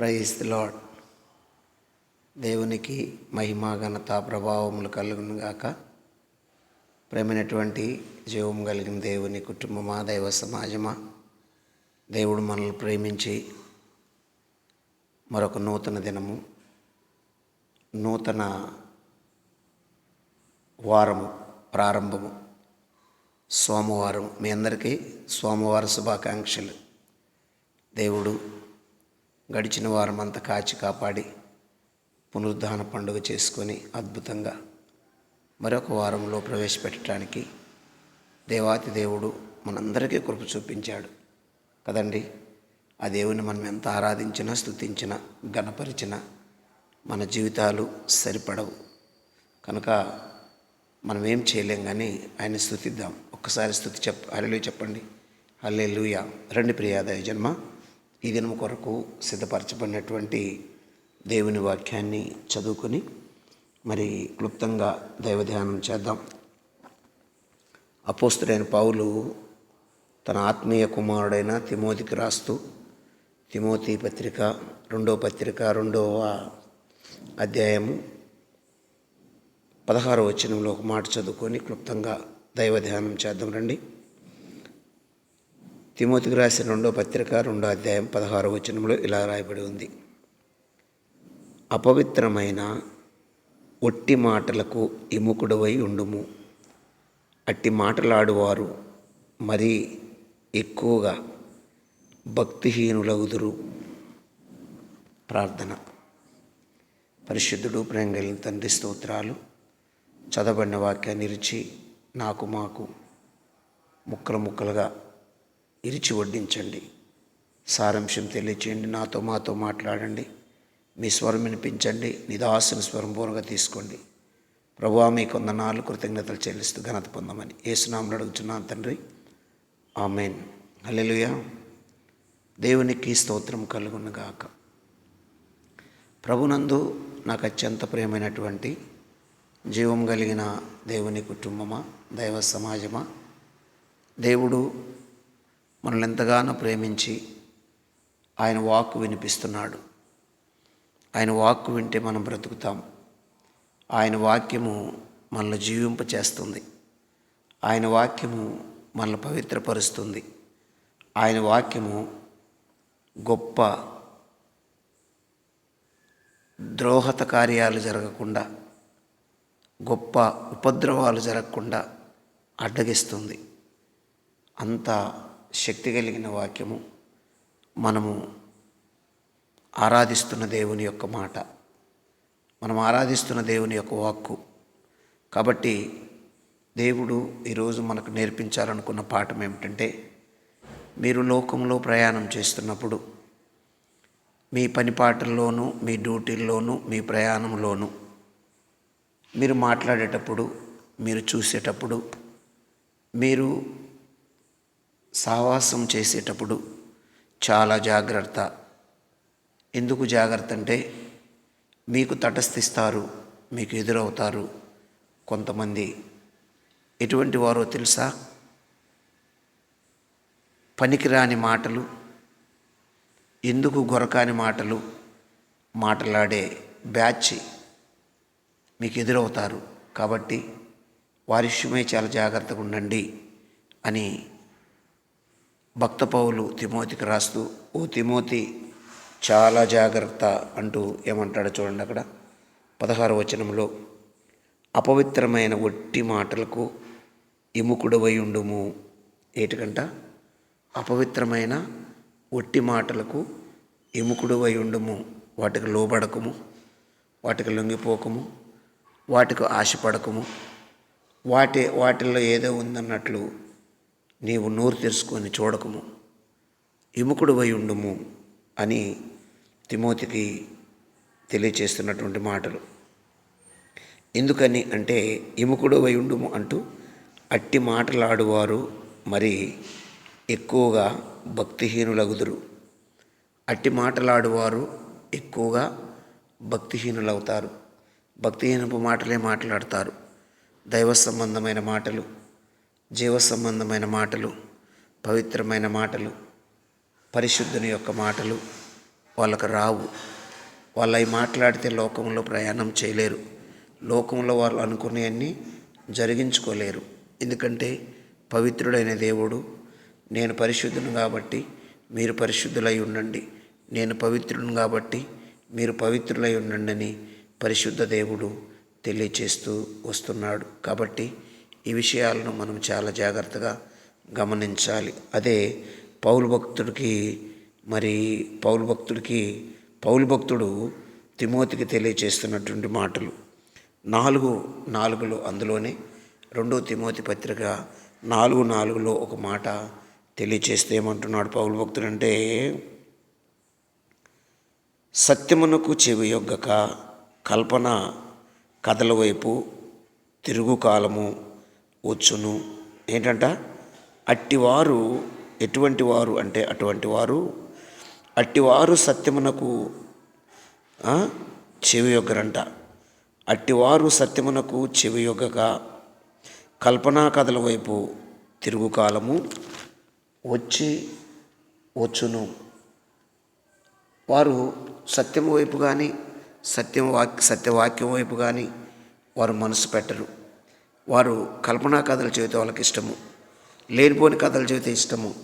Praise lord దేవునికి మహిమా ఘనత ప్రభావములు కలుగును గాక. ప్రేమైనటువంటి జీవం కలిగిన దేవుని కుటుంబమా దైవ సమాజమా దేవుడు మనల్ని ప్రేమించి మరొక నూతన దినము నూతన వారము ప్రారంభము. సోమవారం మీ అందరికీ సోమవార శుభాకాంక్షలు. దేవుడు గడిచిన వారమంతా కాచి కాపాడి పునరుద్ధాన పండుగ చేసుకొని అద్భుతంగా మరొక వారంలో ప్రవేశపెట్టడానికి దేవాతి దేవుడు మనందరికీ కృప చూపించాడు. కదండి? ఆ దేవుని మనం ఎంత ఆరాధించినా స్థుతించినా గణపరిచినా మన జీవితాలు సరిపడవు. కనుక మనం ఏం చేయలేం కానీ ఆయన స్థుతిద్దాం ఒక్కసారి స్థుతి చెప్ హల్లెలూయా చెప్పండి. హల్లెలూయా. రండి ప్రియాదయ జన్మ. ఈ దినం కొరకు సిద్ధపరచబడినటువంటి దేవుని వాక్యాన్ని చదువుకొని మరి క్లుప్తంగా దైవ ధ్యానం చేద్దాం. అపోస్తుడైన పావులు తన ఆత్మీయ కుమారుడైన తిమోతికి రాస్తూ తిమోతి పత్రిక రెండో పత్రిక రెండవ అధ్యాయము పదహారో వచనంలో ఒక మాట చదువుకొని క్లుప్తంగా దైవ ధ్యానం చేద్దాం రండి. తిమోతికి రాసిన రెండో పత్రిక రెండో అధ్యాయం పదహారో వచనంలో ఇలా రాయబడి ఉంది. అపవిత్రమైన ఒట్టి మాటలకు ఇముకుడవై ఉండుము. అట్టి మాటలాడువారు మరీ ఎక్కువగా భక్తిహీనులగుదురు. ప్రార్థన. పరిశుద్ధుడు ప్రేంగలిన తండ్రి స్తోత్రాలు చదవబడిన వాక్యాన్ని ఇరిచి నాకు మాకు ముక్కలు ముక్కలుగా ఇరిచి వడ్డించండి. సారాంశం తెలియచేయండి. నాతో మాతో మాట్లాడండి. మీ స్వరం వినిపించండి. నిదాసిన స్వరం పూర్వగా తీసుకోండి. ప్రభా మీ కొందనాలు కృతజ్ఞతలు చెల్లిస్తూ ఘనత పొందమని ఏసునామలు అడుగుతున్నాను తండ్రి. ఆమెన్. హల్లెలూయా. దేవునికి స్తోత్రం కలుగునుగాక ప్రభునందు నాకు అత్యంత ప్రియమైనటువంటి జీవం కలిగిన దేవుని కుటుంబమా దైవ సమాజమా దేవుడు మనల్ని ఎంతగానో ప్రేమించి ఆయన వాక్కు వినిపిస్తున్నాడు. ఆయన వాక్కు వింటే మనం బ్రతుకుతాం. ఆయన వాక్యము మనల్ని జీవింప చేస్తుంది ఆయన వాక్యము మనల్ని పవిత్రపరుస్తుంది. ఆయన వాక్యము గొప్ప ద్రోహత కార్యాలు జరగకుండా గొప్ప ఉపద్రవాలు జరగకుండా అడ్డగిస్తుంది. అంత శక్తి కలిగిన వాక్యము. మనము ఆరాధిస్తున్న దేవుని యొక్క మాట. మనం ఆరాధిస్తున్న దేవుని యొక్క వాక్కు. కాబట్టి దేవుడు ఈరోజు మనకు నేర్పించాలనుకున్న పాఠం ఏమిటంటే మీరు లోకంలో ప్రయాణం చేస్తున్నప్పుడు మీ పనిపాటల్లోనూ మీ డ్యూటీల్లోనూ మీ ప్రయాణంలోనూ మీరు మాట్లాడేటప్పుడు మీరు చూసేటప్పుడు మీరు సావాసం చేసేటప్పుడు చాలా జాగ్రత్త. ఎందుకు జాగ్రత్త అంటే మీకు తటస్థిస్తారు మీకు ఎదురవుతారు కొంతమంది. ఎటువంటి వారో తెలుసా? పనికిరాని మాటలు ఎందుకు గొరకాని మాటలు మాట్లాడే బ్యాచ్ మీకు ఎదురవుతారు. కాబట్టి వారి చాలా జాగ్రత్తగా ఉండండి అని భక్త పౌలు తిమోతికి రాస్తూ ఓ తిమోతి చాలా జాగ్రత్త అంటూ ఏమంటాడో చూడండి అక్కడ. పదహారు వచనంలో అపవిత్రమైన ఒట్టి మాటలకు ఇముకుడవై ఉండుము ఏటికంట? అపవిత్రమైన ఒట్టి మాటలకు ఎముకుడువై ఉండుము వాటికి లోబడకము వాటికి లొంగిపోకము వాటికి ఆశపడకము వాటి వాటిల్లో ఏదో ఉందన్నట్లు నీవు నోరు తెరుచుకొని చూడకము. ఇముకుడువై ఉండుము అని తిమోతికి తెలియచేస్తున్నటువంటి మాటలు. ఎందుకని అంటే ఇముకుడు ఉండుము అంటూ అట్టి మాటలాడువారు మరి ఎక్కువగా భక్తిహీనులగుదురు. అట్టి మాటలాడువారు ఎక్కువగా భక్తిహీనులవుతారు. భక్తిహీనపు మాటలే మాట్లాడతారు. దైవ సంబంధమైన మాటలు జీవ సంబంధమైన మాటలు పవిత్రమైన మాటలు పరిశుద్ధుని యొక్క మాటలు వాళ్ళకు రావు. వాళ్ళు అవి మాట్లాడితే లోకంలో ప్రయాణం చేయలేరు. లోకంలో వాళ్ళు అనుకునేవన్నీ జరిగించుకోలేరు. ఎందుకంటే పవిత్రుడైన దేవుడు నేను పరిశుద్ధును కాబట్టి మీరు పరిశుద్ధులై ఉండండి. నేను పవిత్రులను కాబట్టి మీరు పవిత్రులై ఉండండి అని పరిశుద్ధ దేవుడు తెలియచేస్తూ వస్తున్నాడు. కాబట్టి ఈ విషయాలను మనం చాలా జాగ్రత్తగా గమనించాలి. అదే పౌలు భక్తుడికి మరి పౌలు భక్తుడికి పౌలు భక్తుడు తిమోతికి తెలియచేస్తున్నటువంటి మాటలు. నాలుగు నాలుగులో అందులోనే రెండో తిమోతి పత్రిక నాలుగు నాలుగులో ఒక మాట తెలియచేస్తే ఏమంటున్నాడు పౌలు భక్తుడు అంటే సత్యమునకు చెవియొగ్గక కల్పన కథల వైపు తిరుగు కాలము వచ్చును. ఏంటంట? అట్టివారు ఎటువంటి వారు అంటే అటువంటి వారు? అట్టివారు సత్యమునకు చెవియొగ్గరంట అట్టివారు సత్యమునకు చెవియొగ్గక కల్పనా కథల వైపు తిరుగుకాలము వచ్చి వచ్చును. వారు సత్యం వైపు కానీ సత్యం వాక్ సత్యవాక్యం వైపు కానీ వారు మనసు పెట్టరు. వారు కల్పనా కథలు చెబితే వాళ్ళకి ఇష్టము లేనిపోని కథలు చెబితే ఇష్టము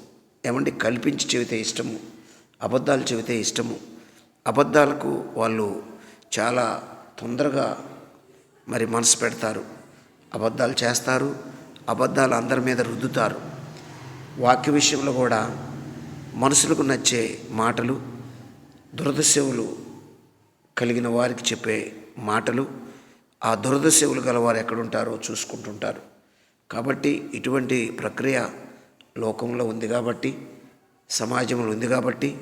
ఏమండి కల్పించి చెబితే ఇష్టము అబద్ధాలు చెబితే ఇష్టము. అబద్ధాలకు వాళ్ళు చాలా తొందరగా మరి మనసు పెడతారు. అబద్ధాలు చేస్తారు అబద్ధాలు అందరి మీద రుద్దుతారు. వాక్య విషయంలో కూడా మనుషులకు నచ్చే మాటలు దురదశవులు కలిగిన వారికి చెప్పే మాటలు ఆ దురదశవులు గలవారు ఎక్కడుంటారో చూసుకుంటుంటారు. కాబట్టి ఇటువంటి ప్రక్రియ లోకంలో ఉంది కాబట్టి సమాజంలో ఉంది కాబట్టి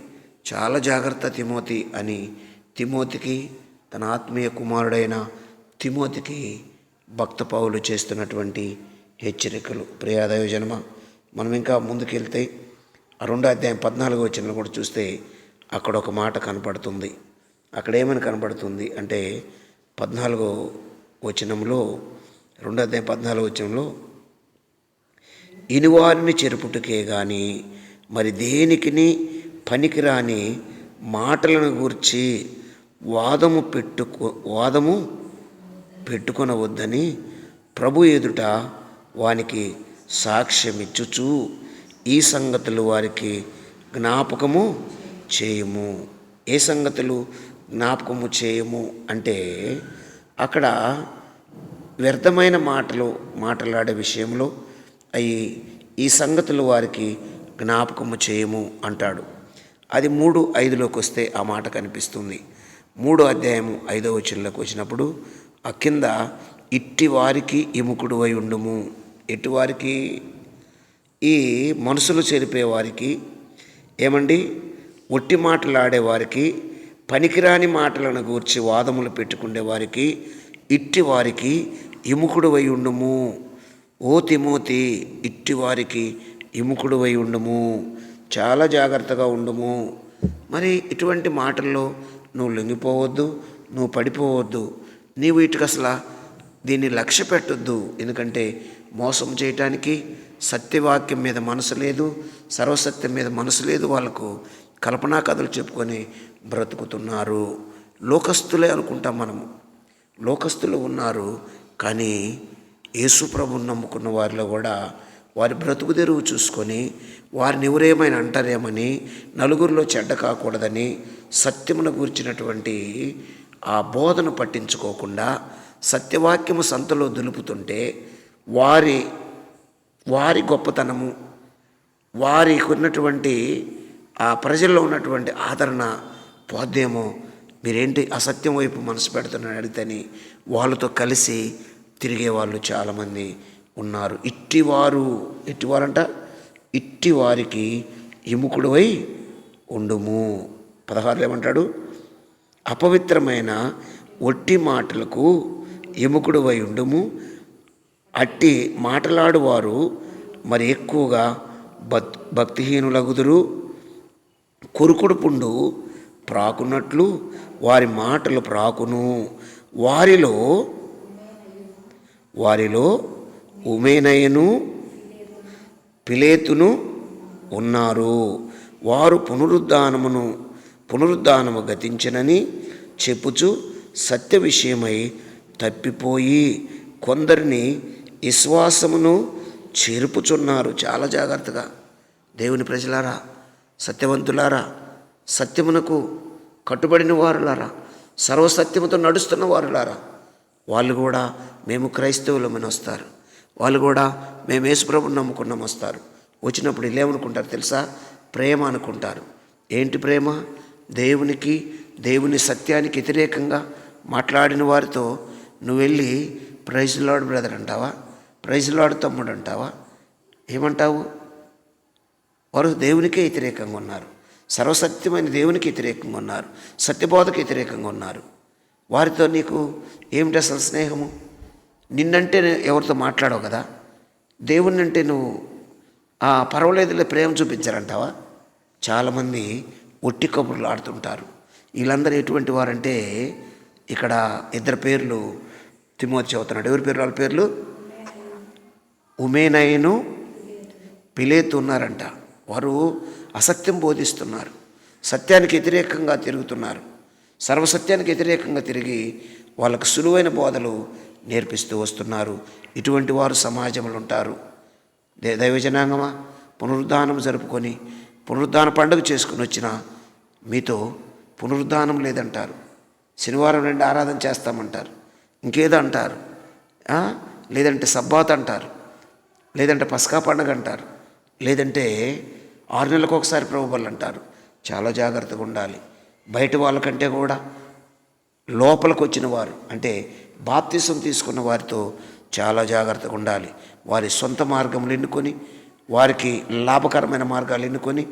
చాలా జాగ్రత్త తిమోతి అని తిమోతికి తన ఆత్మీయ కుమారుడైన తిమోతికి భక్త పావులు చేస్తున్నటువంటి హెచ్చరికలు. ప్రియాదయ జన్మ మనం ఇంకా ముందుకెళ్తే ఆ రెండో అధ్యాయం పద్నాలుగో వచ్చిన కూడా చూస్తే అక్కడ ఒక మాట కనపడుతుంది. అక్కడ ఏమని కనపడుతుంది అంటే పద్నాలుగో వచనంలో రెండో అధ్యాయం పద్నాలుగో వచనంలో ఇనువారిని చెరుపుటకే గాని మరి దేనికిని పనికిరాని మాటలను గూర్చి వాదము పెట్టుకో వాదము పెట్టుకొనవద్దని ప్రభు ఎదుట వానికి సాక్ష్యమిచ్చుచు ఈ సంగతులు వారికి జ్ఞాపకము చేయము. ఏ సంగతులు? జ్ఞాపకము చేయము అంటే అక్కడ వ్యర్థమైన మాటలు మాట్లాడే విషయంలో అవి ఈ సంగతులు వారికి జ్ఞాపకము చేయము అంటాడు. అది మూడు ఐదులోకి వస్తే ఆ మాట కనిపిస్తుంది. మూడో అధ్యాయము ఐదో వచనంలోకి వచ్చినప్పుడు ఆ కింద ఇట్టి వారికి ఇముకుడు అయి ఉండుము. ఎట్టి వారికి? ఈ మనసులు చెరిపే వారికి. ఏమండి? ఒట్టి మాటలాడే వారికి పనికిరాని మాటలను గూర్చి వాదములు పెట్టుకునే వారికి ఇట్టి వారికి ఇముకుడువై ఉండుము. ఓ తిమోతి ఇట్టి వారికి ఇముకుడువై ఉండుము. చాలా జాగ్రత్తగా ఉండుము. మరి ఇటువంటి మాటల్లో నువ్వు లొంగిపోవద్దు నువ్వు పడిపోవద్దు. నీవు ఇటుకు అసలు దీన్ని లక్ష్య పెట్టొద్దు ఎందుకంటే మోసం చేయటానికి సత్యవాక్యం మీద మనసు లేదు సర్వసత్యం మీద మనసు లేదు వాళ్ళకు కల్పనా కథలు చెప్పుకొని బ్రతుకుతున్నారు. లోకస్తులే అనుకుంటాం మనము. లోకస్తులు ఉన్నారు కానీ యేసుప్రభుని నమ్ముకున్న వారిలో కూడా వారి బ్రతుకు తెరువు చూసుకొని వారిని ఎవరేమైనా అంటారేమని నలుగురిలో చెడ్డ కాకూడదని సత్యమును గూర్చినటువంటి ఆ బోధన పట్టించుకోకుండా సత్యవాక్యము సంతలో దులుపుతుంటే వారి వారి గొప్పతనము వారికి ఉన్నటువంటి ఆ ప్రజల్లో ఉన్నటువంటి ఆదరణ పోద్దేమో మీరేంటి అసత్యం వైపు మనసు పెడుతున్నారని అడిగితేని వాళ్ళతో కలిసి తిరిగే వాళ్ళు చాలామంది ఉన్నారు. ఇట్టివారు ఇట్టివారంట ఇట్టి వారికి ఇముకుడువై ఉండుము. పదహారులు ఏమంటాడు? అపవిత్రమైన ఒట్టి మాటలకు ఎముకుడువై ఉండుము. అట్టి మాటలాడువారు మరి ఎక్కువగా భక్ భక్తిహీనులగుదురు. కొరుకుడు పుండు ప్రాకున్నట్లు వారి మాటలు ప్రాకును. వారిలో వారిలో ఉమేనయను పిలేతును ఉన్నారు. వారు పునరుద్ధానమును పునరుద్ధానము గతించనని చెప్పుచు సత్య విషయమై తప్పిపోయి కొందరిని విశ్వాసమును చేరుపుచున్నారు. చాలా జాగ్రత్తగా. దేవుని ప్రజలారా సత్యవంతులారా సత్యమునకు కట్టుబడిన వారులారా సర్వసత్యముతో నడుస్తున్న వారులారా వాళ్ళు కూడా మేము క్రైస్తవులమని వస్తారు. వాళ్ళు కూడా మేము యేసుప్రభుని నమ్ముకున్నాం వస్తారు. వచ్చినప్పుడు ఇల్లేమనుకుంటారు తెలుసా? ప్రేమ అనుకుంటారు. ఏంటి ప్రేమ? దేవునికి దేవుని సత్యానికి వ్యతిరేకంగా మాట్లాడిన వారితో నువ్వు వెళ్ళి ప్రైజ్ లాడ్ బ్రదర్ అంటావా? ప్రైజ్ లాడ్ తమ్ముడు అంటావా? ఏమంటావు? వారు దేవునికే వ్యతిరేకంగా ఉన్నారు. సర్వసత్యమైన దేవునికి వ్యతిరేకంగా ఉన్నారు సత్యబోధకు వ్యతిరేకంగా ఉన్నారు. వారితో నీకు ఏమిటి అసలు స్నేహము? నిన్నంటే ఎవరితో మాట్లాడవు కదా? దేవుణ్ణి అంటే నువ్వు ఆ పర్వాలేదులే ప్రేమ చూపించారంటావా? చాలామంది ఒట్టి కబుర్లు ఆడుతుంటారు. వీళ్ళందరూ ఎటువంటి వారంటే ఇక్కడ ఇద్దరు పేర్లు తిమోచి అవుతున్నాడు ఎవరి పేరు? వాళ్ళ పేర్లు? ఉమేనయను పిలేతు ఉన్నారంట. వారు అసత్యం బోధిస్తున్నారు. సత్యానికి వ్యతిరేకంగా తిరుగుతున్నారు. సర్వసత్యానికి వ్యతిరేకంగా తిరిగి వాళ్ళకు సులువైన బోధలు నేర్పిస్తూ వస్తున్నారు. ఇటువంటి వారు సమాజంలో ఉంటారు. దైవజనాంగమా? పునరుద్ధానం జరుపుకొని పునరుద్ధాన పండుగ చేసుకుని వచ్చిన మీతో పునరుద్ధానం లేదంటారు. శనివారం నుండి ఆరాధన చేస్తామంటారు. ఇంకేదో అంటారు లేదంటే సబ్బాత్ అంటారు. లేదంటే పసకా పండుగ అంటారు. లేదంటే ఆరు నెలలకు ఒకసారి ప్రభుబలు అంటారు. చాలా జాగ్రత్తగా ఉండాలి. బయట వాళ్ళకంటే కూడా లోపలికి వచ్చిన వారు అంటే బాప్తిసం తీసుకున్న వారితో చాలా జాగ్రత్తగా ఉండాలి. వారి సొంత మార్గములు ఎన్నుకొని వారికి లాభకరమైన మార్గాలు ఎన్నుకొని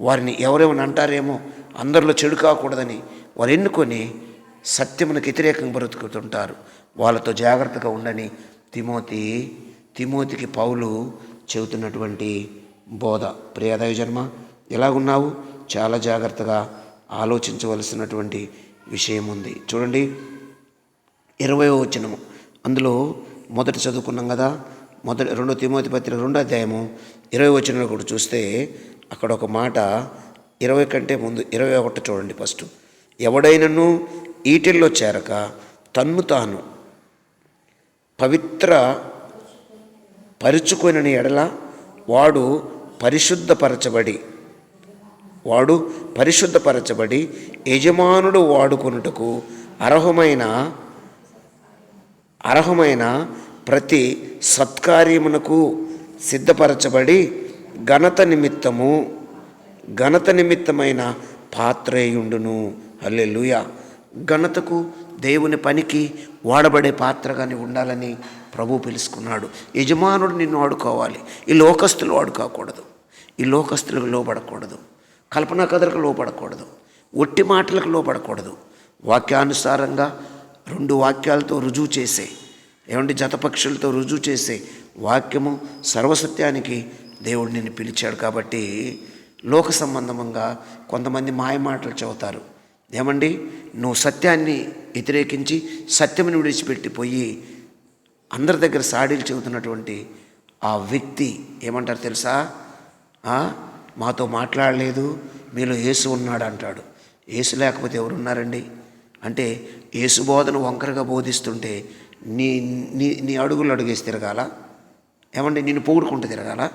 వారిని ఎవరేమని అంటారేమో అందరిలో చెడు కాకూడదని వారు ఎన్నుకొని సత్యమునకు వ్యతిరేకంగా బ్రతుకుతుంటారు. వాళ్ళతో జాగ్రత్తగా ఉండని తిమోతి తిమోతికి పౌలు చెబుతున్నటువంటి బోధ. ప్రియదయ జన్మ ఎలాగున్నావు? చాలా జాగ్రత్తగా ఆలోచించవలసినటువంటి విషయం ఉంది చూడండి ఇరవయో వచనము. అందులో మొదట చదువుకున్నాం కదా మొదటి రెండో తిమోతి పత్రిక రెండో అధ్యాయము ఇరవై వచనంలో కూడా చూస్తే అక్కడ ఒక మాట ఇరవై కంటే ముందు ఇరవై ఒకటి చూడండి ఫస్ట్. ఎవడైనను ఈటిల్లో చేరక తన్ను తాను పవిత్ర పరుచుకొనని ఎడల వాడు పరిశుద్ధపరచబడి వాడు పరిశుద్ధపరచబడి యజమానుడు వాడుకొనుటకు అర్హమైన అర్హమైన ప్రతి సత్కార్యమునకు సిద్ధపరచబడి ఘనత నిమిత్తము ఘనత నిమిత్తమైన పాత్రేయుండును. అల్లెలుయ ఘనతకు దేవుని పనికి వాడబడే పాత్రగాని ఉండాలని ప్రభు పిలుచుకున్నాడు యజమానుడు నిన్ను వాడుకోవాలి ఈ లోకస్తులు వాడుకోకూడదు ఈ లోకస్తులకు లోపడకూడదు కల్పనా కథలకు లోపడకూడదు ఒట్టి మాటలకు లోపడకూడదు వాక్యానుసారంగా రెండు వాక్యాలతో రుజువు చేసే ఏమంటే జతపక్షులతో రుజువు చేసే వాక్యము సర్వసత్యానికి దేవుడు నిన్ను పిలిచాడు కాబట్టి లోక సంబంధంగా కొంతమంది మాయ మాటలు చెబుతారు. ఏమండి? నువ్వు సత్యాన్ని వ్యతిరేకించి సత్యముని విడిచిపెట్టిపోయి అందరి దగ్గర సాడీలు చెబుతున్నటువంటి ఆ వ్యక్తి ఏమంటారు తెలుసా? మాతో మాట్లాడలేదు మీలో యేసు ఉన్నాడు అంటాడు. యేసు లేకపోతే ఎవరున్నారండి? అంటే యేసు బోధన వంకరగా బోధిస్తుంటే నీ నీ నీ అడుగులు అడుగేసి తిరగాల? ఏమండి నిన్ను పొగుడుకుంటూ తిరగాల?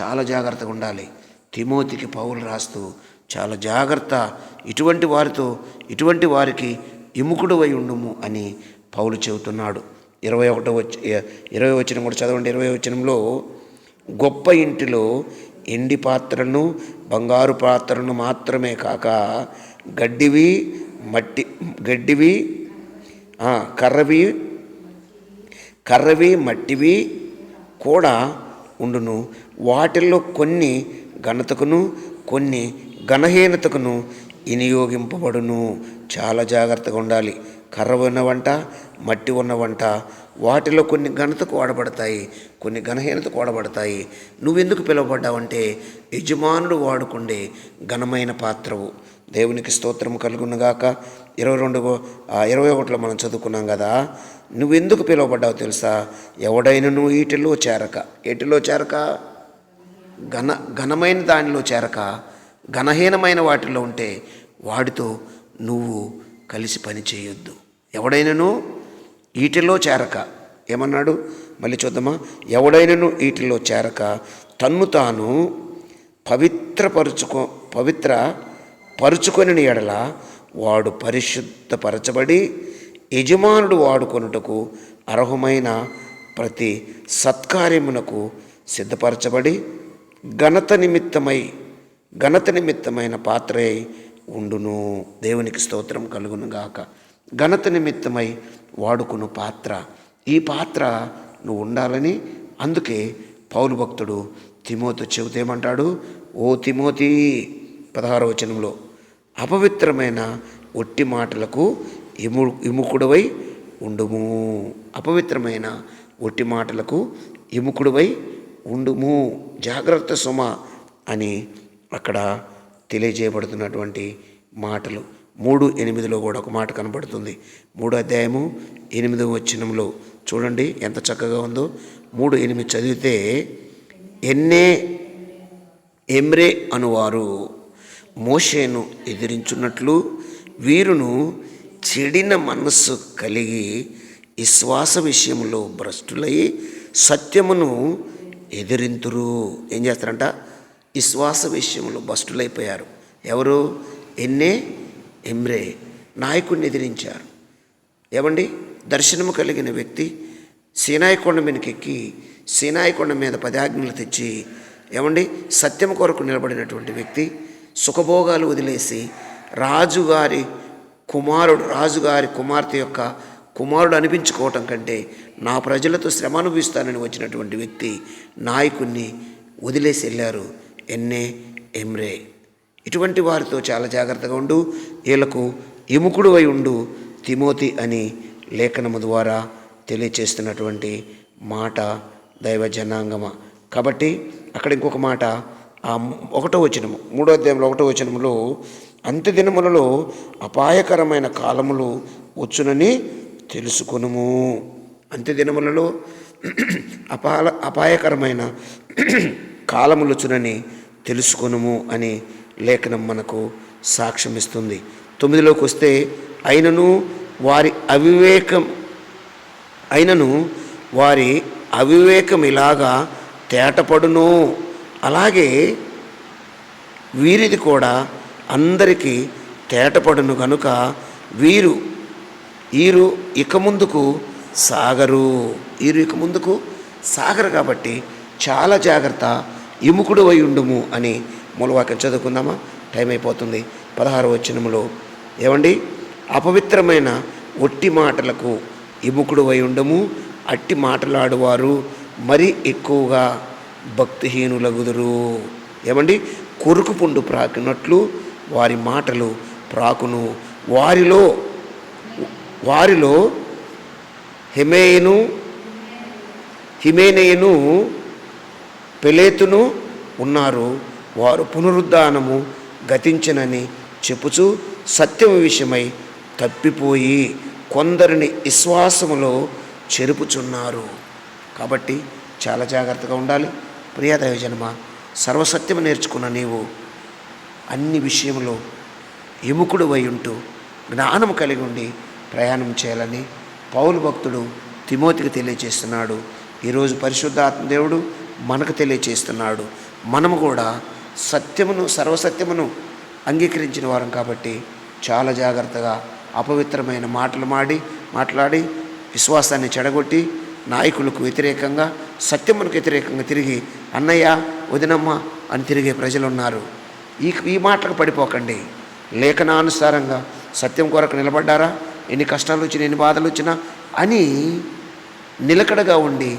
చాలా జాగ్రత్తగా ఉండాలి. తిమోతికి పౌలు రాస్తూ చాలా జాగ్రత్త ఇటువంటి వారితో ఇటువంటి వారికి ఇముకుడు అయి ఉండుము అని పౌలు చెబుతున్నాడు. ఇరవై ఒకటో వచ్చి ఇరవై వచనం కూడా చదవండి. ఇరవై వచనంలో గొప్ప ఇంటిలో ఎండి పాత్రను బంగారు పాత్రను మాత్రమే కాక గడ్డివి మట్టి గడ్డివి కర్రవి కర్రవి మట్టివి కూడా ఉండును. వాటిల్లో కొన్ని ఘనతకును కొన్ని ఘనహీనతకును వినియోగింపబడును. చాలా జాగ్రత్తగా ఉండాలి. కర్ర ఉన్న వంట మట్టి ఉన్న వంట వాటిలో కొన్ని ఘనతకు వాడబడతాయి కొన్ని ఘనహీనతకు వాడబడతాయి. నువ్వెందుకు పిలువబడ్డావంటే యజమానుడు వాడుకుండే ఘనమైన పాత్రవు. దేవునికి స్తోత్రం కలుగునుగాక ఇరవై రెండు ఇరవై ఒకటిలో మనం చదువుకున్నాం కదా నువ్వెందుకు పిలువబడ్డావు తెలుసా? ఎవడైనను వీటిలో చేరక. ఏటిలో చేరక? ఘన ఘనమైన దానిలో చేరక. ఘనహీనమైన వాటిలో ఉంటే వాడితో నువ్వు కలిసి పని చేయొద్దు. ఎవడైనను ఈటిలో చేరక. ఏమన్నాడు? మళ్ళీ చూద్దామా. ఎవడైనను ఈటిలో చేరక తన్ను తాను పవిత్రపరుచుకో పవిత్ర పరుచుకొని ఎడల వాడు పరిశుద్ధపరచబడి యజమానుడు వాడుకొనుటకు అర్హమైన ప్రతి సత్కార్యమునకు సిద్ధపరచబడి ఘనత నిమిత్తమై ఘనత నిమిత్తమైన పాత్రై ఉండును. దేవునికి స్తోత్రం కలుగును గాక ఘనత నిమిత్తమై వాడుకును పాత్ర. ఈ పాత్ర నువ్వు ఉండాలని అందుకే పౌలు భక్తుడు తిమోతి చెబుతేమంటాడు ఓ తిమోతి పదహారవ వచనంలో అపవిత్రమైన ఒట్టి మాటలకు ఇము ఇముకుడువై ఉండుము. అపవిత్రమైన ఒట్టి మాటలకు ఇముకుడువై ఉండుము. జాగ్రత్త సుమ అని అక్కడ తెలియజేయబడుతున్నటువంటి మాటలు. మూడు ఎనిమిదిలో కూడా ఒక మాట కనబడుతుంది. మూడు అధ్యాయము ఎనిమిదో వచ్చినంలో చూడండి ఎంత చక్కగా ఉందో. మూడు ఎనిమిది చదివితే ఎన్నే ఎమ్రే అనువారు మోషేను ఎదిరించున్నట్లు వీరును చెడిన మనస్సు కలిగి విశ్వాస విషయంలో భ్రష్టులై సత్యమును ఎదిరింతురు. ఏం చేస్తారంట? విశ్వాస విషయంలో భ్రష్టులైపోయారు. ఎవరు? ఎన్నే ఎమ్రే నాయకుడిని ఎదిరించారు. ఏమండి? దర్శనము కలిగిన వ్యక్తి సీనాయి కొండ మీదకెక్కి సీనాయి కొండ మీద పదాజ్ఞలు తెచ్చి ఏమండి? సత్యం కొరకు నిలబడినటువంటి వ్యక్తి సుఖభోగాలు వదిలేసి రాజుగారి కుమారుడు రాజుగారి కుమార్తె యొక్క కుమారుడు అనిపించుకోవటం కంటే నా ప్రజలతో శ్రమ అనుభవిస్తానని వచ్చినటువంటి వ్యక్తి నాయకుణ్ణి వదిలేసి వెళ్ళారు. ఎన్నే? ఎమ్రే ఇటువంటి వారితో చాలా జాగ్రత్తగా ఉండు. వీళ్ళకు ఎముకుడు అయి ఉండు తిమోతి అని లేఖనము ద్వారా తెలియచేస్తున్నటువంటి మాట దైవ జనాంగమ. కాబట్టి అక్కడ ఇంకొక మాట ఆ ఒకటో వచనము మూడో అధ్యాయంలో ఒకటో వచనములో అంత్య దినములలో అపాయకరమైన కాలములు వచ్చునని తెలుసుకొనుము. అంత్య దినములలో అపాల అపాయకరమైన కాలములు వచ్చునని తెలుసుకొనుము అని లేఖనం మనకు సాక్ష్యమిస్తుంది తొమ్మిదిలోకి వస్తే అయినను వారి అవివేకం అయినను వారి అవివేకం ఇలాగా తేటపడును. అలాగే వీరిది కూడా అందరికీ తేటపడును కనుక వీరు వీరు ఇక ముందుకు సాగరు. వీరు ఇక ముందుకు సాగరు కాబట్టి చాలా జాగ్రత్త ఇముకుడు అయి ఉండుము అని మూలవాక్యం చదువుకుందామా? టైం అయిపోతుంది పదహారు వచనములో ఏమండి అపవిత్రమైన ఒట్టి మాటలకు ఇముకుడు అయి ఉండము అట్టి మాటలాడువారు మరి ఎక్కువగా భక్తిహీనులగుదురు. ఏమండి కొరుకు పుండు ప్రాకినట్లు వారి మాటలు ప్రాకును. వారిలో వారిలో హిమేయును హిమేనయును పెలేతును ఉన్నారు. వారు పునరుద్ధానము గతించనని చెప్పుచూ సత్యము విషయమై తప్పిపోయి కొందరిని విశ్వాసములో చెరుపుచున్నారు. కాబట్టి చాలా జాగ్రత్తగా ఉండాలి. ప్రియ జన్మ సర్వసత్యము నేర్చుకున్న నీవు అన్ని విషయంలో ఎముకుడు అయి ఉంటూ జ్ఞానము కలిగి ఉండి ప్రయాణం చేయాలని పౌలు భక్తుడు తిమోతికి తెలియజేస్తున్నాడు ఈరోజు పరిశుద్ధాత్మదేవుడు మనకు తెలియజేస్తున్నాడు మనము కూడా సత్యమును సర్వసత్యమును అంగీకరించిన వారం కాబట్టి చాలా జాగ్రత్తగా అపవిత్రమైన మాటలు మాడి మాట్లాడి విశ్వాసాన్ని చెడగొట్టి నాయకులకు వ్యతిరేకంగా సత్యమునకు వ్యతిరేకంగా తిరిగి అన్నయ్య వదినమ్మ అని తిరిగే ప్రజలు ఉన్నారు ఈ ఈ మాటలకు పడిపోకండి. లేఖనానుసారంగా సత్యం కొరకు నిలబడ్డారా? ఎన్ని కష్టాలు వచ్చినా ఎన్ని బాధలు వచ్చినా అని నిలకడగా ఉండి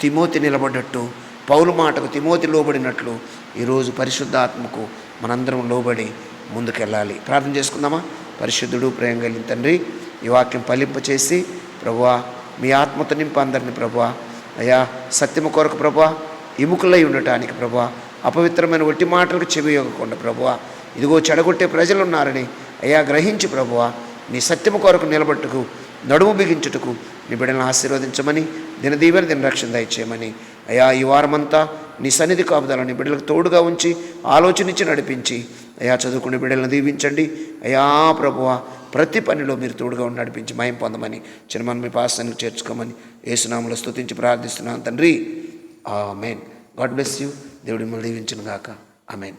తిమోతి నిలబడ్డట్టు పౌలు మాటకు తిమోతి లోబడినట్లు ఈరోజు పరిశుద్ధాత్మకు మనందరం లోబడి ముందుకెళ్ళాలి. ప్రార్థన చేసుకుందామా? పరిశుద్ధుడు ప్రేమ కలిగిన తండ్రి ఈ వాక్యం ఫలింపచేసి ప్రభువా మీ ఆత్మతో నింపు అందరిని ప్రభువా. అయ్యా సత్యము కొరకు ప్రభువా ఇముకులై ఉండటానికి ప్రభువా. అపవిత్రమైన ఒట్టి మాటలకు చెవి ఇవ్వకుండా ప్రభువా. ఇదిగో చెడగొట్టే ప్రజలు ఉన్నారని అయ్యా గ్రహించి ప్రభువా. నీ సత్యము కొరకు నిలబట్టుకు నడుము బిగించుటకు నీ బిడ్డలను ఆశీర్వదించమని దినదీవెన దిన రక్షణ దయచేయమని. అయ్యా ఈ వారమంతా నీ సన్నిధి కాపుదల నీ బిడ్డలకు తోడుగా ఉంచి ఆలోచనించి నడిపించి అయా చదువుకునే బిడ్డలను దీవించండి. అయా ప్రభువ ప్రతి పనిలో మీరు తోడుగా ఉండి నడిపించి మయం పొందమని చిన్నమని మీ పాసానికి చేర్చుకోమని ఏసునామలో స్తుతించి ప్రార్థిస్తున్నాను తండ్రి. ఆ మెయిన్ గాడ్ బ్లెస్ యూ. దేవుడి మిమ్మల్ని దీవించిన గాక ఆమెన్.